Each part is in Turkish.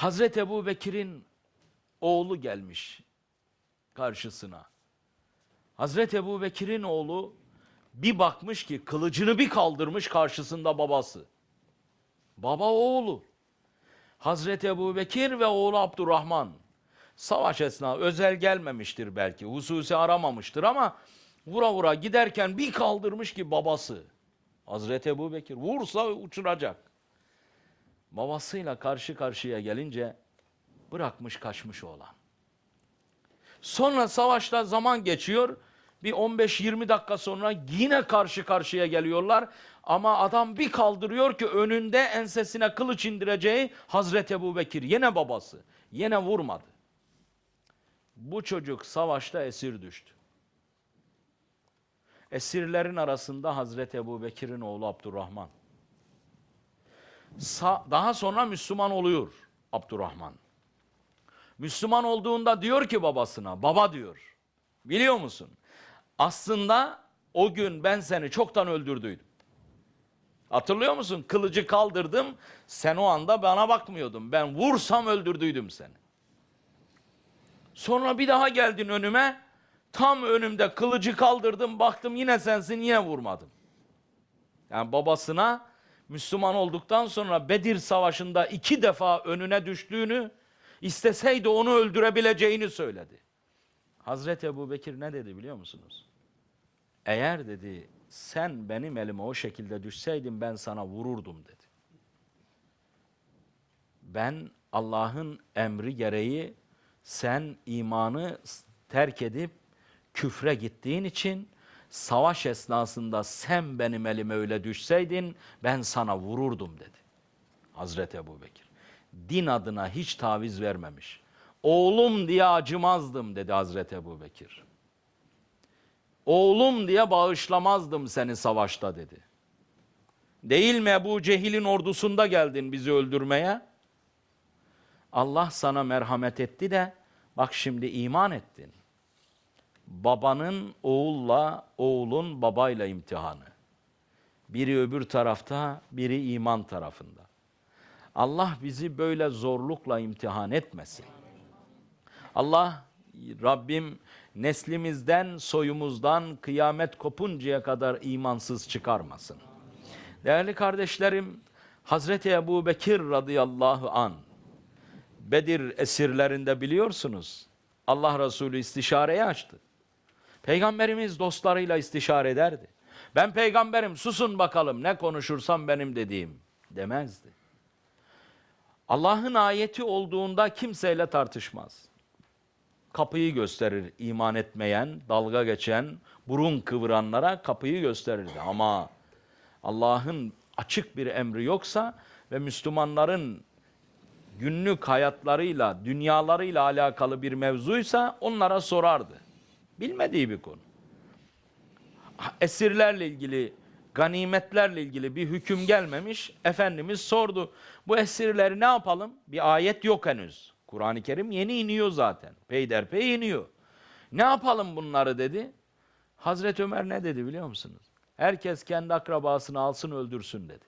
Hazreti Ebu Bekir'in oğlu gelmiş karşısına. Hazreti Ebu Bekir'in oğlu bir bakmış ki kılıcını bir kaldırmış karşısında babası. Baba oğlu. Hazreti Ebu Bekir ve oğlu Abdurrahman. Savaş esnasında özel gelmemiştir belki, hususi aramamıştır ama vura vura giderken bir kaldırmış ki babası. Hazreti Ebu Bekir vursa uçuracak. Babasıyla karşı karşıya gelince bırakmış kaçmış oğlan. Sonra savaşta zaman geçiyor. Bir 15-20 dakika sonra yine karşı karşıya geliyorlar. Ama adam bir kaldırıyor ki önünde ensesine kılıç indireceği Hazreti Ebu Bekir. Yine babası. Yine vurmadı. Bu çocuk savaşta esir düştü. Esirlerin arasında Hazreti Ebu Bekir'in oğlu Abdurrahman. Daha sonra Müslüman oluyor Abdurrahman. Müslüman olduğunda diyor ki babasına, baba diyor. Biliyor musun? Aslında o gün ben seni çoktan öldürdüydüm. Hatırlıyor musun? Kılıcı kaldırdım. Sen o anda bana bakmıyordun. Ben vursam öldürdüydüm seni. Sonra bir daha geldin önüme. Tam önümde kılıcı kaldırdım. Baktım yine sensin yine vurmadım. Yani babasına Müslüman olduktan sonra Bedir Savaşı'nda iki defa önüne düştüğünü, isteseydi onu öldürebileceğini söyledi. Hazreti Ebu Bekir ne dedi biliyor musunuz? Eğer dedi sen benim elime o şekilde düşseydin ben sana vururdum dedi. Ben Allah'ın emri gereği sen imanı terk edip küfre gittiğin için savaş esnasında sen benim elime öyle düşseydin ben sana vururdum dedi. Hazreti Ebu Bekir. Din adına hiç taviz vermemiş. Oğlum diye acımazdım dedi Hazreti Ebu Bekir. Oğlum diye bağışlamazdım seni savaşta dedi. Değil mi Ebu Cehil'in ordusunda geldin bizi öldürmeye? Allah sana merhamet etti de bak şimdi iman ettin. Babanın oğulla, oğulun babayla imtihanı. Biri öbür tarafta, biri iman tarafında. Allah bizi böyle zorlukla imtihan etmesin. Allah Rabbim neslimizden, soyumuzdan kıyamet kopuncaya kadar imansız çıkarmasın. Değerli kardeşlerim, Hazreti Ebu Bekir radıyallahu an Bedir esirlerinde biliyorsunuz Allah Resulü istişareyi açtı. Peygamberimiz dostlarıyla istişare ederdi. Ben peygamberim susun bakalım ne konuşursam benim dediğim demezdi. Allah'ın ayeti olduğunda kimseyle tartışmaz. Kapıyı gösterir iman etmeyen, dalga geçen, burun kıvıranlara kapıyı gösterirdi. Ama Allah'ın açık bir emri yoksa ve Müslümanların günlük hayatlarıyla, dünyalarıyla alakalı bir mevzuysa onlara sorardı. Bilmediği bir konu. Esirlerle ilgili, ganimetlerle ilgili bir hüküm gelmemiş. Efendimiz sordu. Bu esirleri ne yapalım? Bir ayet yok henüz. Kur'an-ı Kerim yeni iniyor zaten. Peyderpey iniyor. Ne yapalım bunları dedi. Hazreti Ömer ne dedi biliyor musunuz? Herkes kendi akrabasını alsın öldürsün dedi.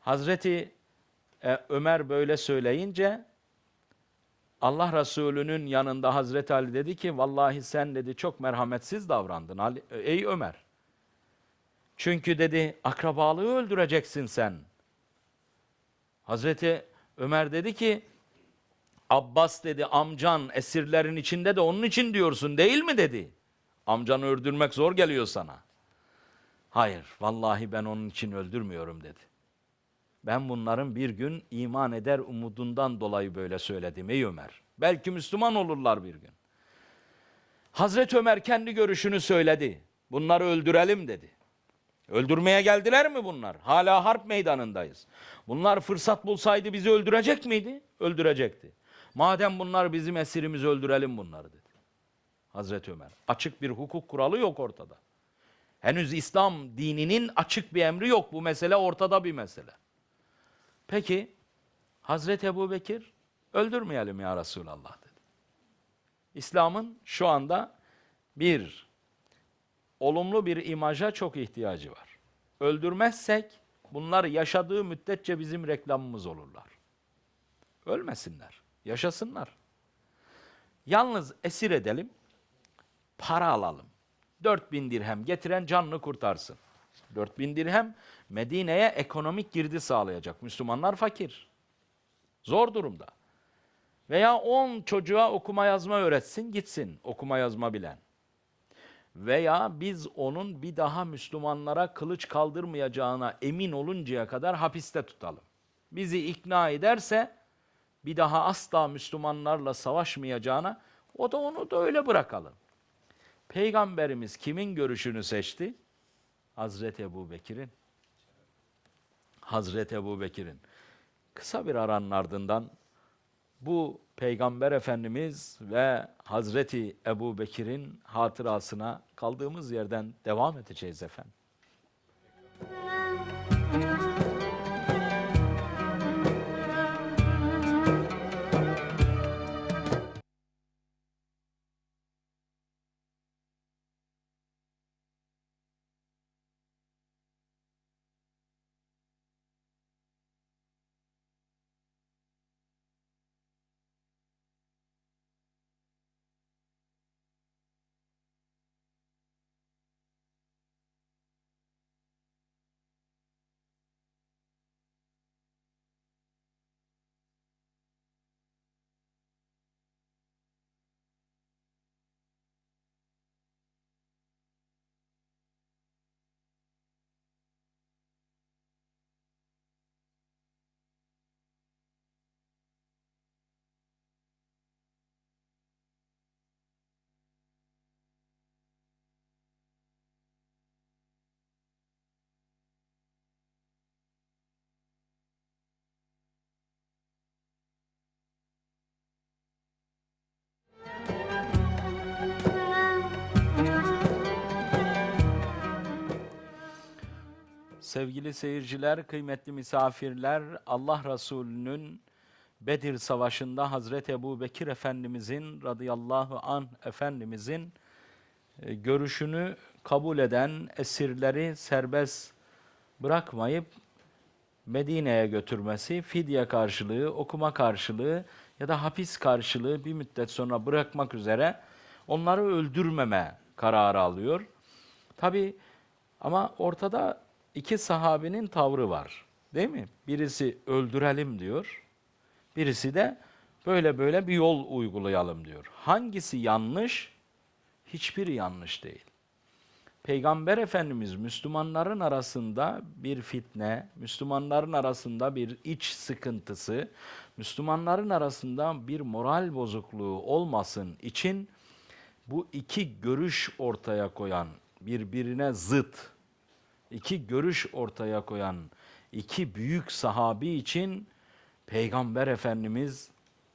Hazreti e, Ömer böyle söyleyince Allah Resulü'nün yanında Hazreti Ali dedi ki vallahi sen dedi çok merhametsiz davrandın Ali, ey Ömer. Çünkü dedi akrabalığı öldüreceksin sen. Hazreti Ömer dedi ki Abbas dedi amcan esirlerin içinde de onun için diyorsun değil mi dedi. Amcanı öldürmek zor geliyor sana. Hayır vallahi ben onun için öldürmüyorum dedi. Ben bunların bir gün iman eder umudundan dolayı böyle söyledim ey Ömer. Belki Müslüman olurlar bir gün. Hazreti Ömer kendi görüşünü söyledi. Bunları öldürelim dedi. Öldürmeye geldiler mi bunlar? Hala harp meydanındayız. Bunlar fırsat bulsaydı bizi öldürecek miydi? Öldürecekti. Madem bunlar bizim esirimiz öldürelim bunları dedi. Hazreti Ömer. Açık bir hukuk kuralı yok ortada. Henüz İslam dininin açık bir emri yok. Bu mesele ortada bir mesele. Peki Hazreti Ebu Bekir öldürmeyelim ya Resulallah dedi. İslam'ın şu anda bir olumlu bir imaja çok ihtiyacı var. Öldürmezsek bunlar yaşadığı müddetçe bizim reklamımız olurlar. Ölmesinler. Yaşasınlar. Yalnız esir edelim. Para alalım. 4000 dirhem getiren canını kurtarsın. 4000 dirhem Medine'ye ekonomik girdi sağlayacak. Müslümanlar fakir. Zor durumda. Veya 10 çocuğa okuma yazma öğretsin gitsin okuma yazma bilen. Veya biz onun bir daha Müslümanlara kılıç kaldırmayacağına emin oluncaya kadar hapiste tutalım. Bizi ikna ederse bir daha asla Müslümanlarla savaşmayacağına o da onu da öyle bırakalım. Peygamberimiz kimin görüşünü seçti? Hazreti Ebu Bekir'in. Hazreti Ebu Bekir'in. Kısa bir aranın ardından bu Peygamber Efendimiz ve Hazreti Ebu Bekir'in hatırasına kaldığımız yerden devam edeceğiz efendim. Sevgili seyirciler, kıymetli misafirler, Allah Resulü'nün Bedir Savaşı'nda Hazreti Ebu Bekir Efendimizin radıyallahu anh Efendimizin e, görüşünü kabul eden esirleri serbest bırakmayıp Medine'ye götürmesi, fidye karşılığı, okuma karşılığı ya da hapis karşılığı bir müddet sonra bırakmak üzere onları öldürmeme kararı alıyor. Tabi ama ortada iki sahabinin tavrı var. Değil mi? Birisi öldürelim diyor. Birisi de böyle böyle bir yol uygulayalım diyor. Hangisi yanlış? Hiçbiri yanlış değil. Peygamber Efendimiz Müslümanların arasında bir fitne, Müslümanların arasında bir iç sıkıntısı, Müslümanların arasında bir moral bozukluğu olmasın için bu iki görüş ortaya koyan, birbirine zıt, iki görüş ortaya koyan iki büyük sahabi için Peygamber Efendimiz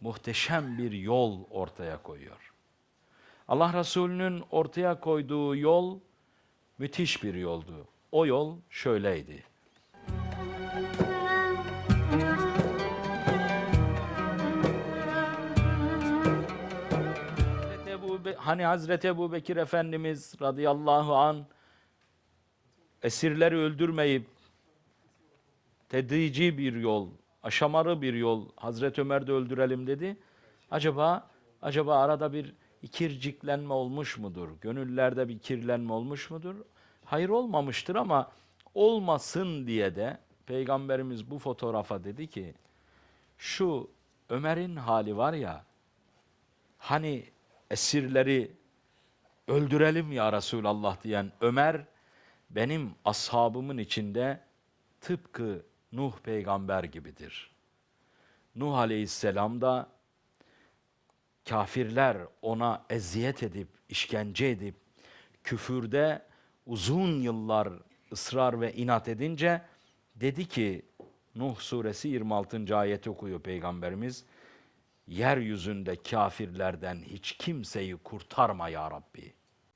muhteşem bir yol ortaya koyuyor. Allah Resulü'nün ortaya koyduğu yol müthiş bir yoldu. O yol şöyleydi. Hani Hazreti Ebu Bekir Efendimiz radıyallahu an esirleri öldürmeyip tedrici bir yol, aşamalı bir yol Hazreti Ömer de öldürelim dedi. Acaba acaba arada bir ikirciklenme olmuş mudur? Gönüllerde bir kirlenme olmuş mudur? Hayır olmamıştır ama olmasın diye de Peygamberimiz bu fotoğrafa dedi ki şu Ömer'in hali var ya hani esirleri öldürelim ya Resulallah diyen Ömer benim ashabımın içinde tıpkı Nuh peygamber gibidir. Nuh aleyhisselam da kafirler ona eziyet edip, işkence edip, küfürde uzun yıllar ısrar ve inat edince dedi ki, Nuh suresi 26. ayeti okuyor Peygamberimiz, yeryüzünde kafirlerden hiç kimseyi kurtarma ya Rabbi.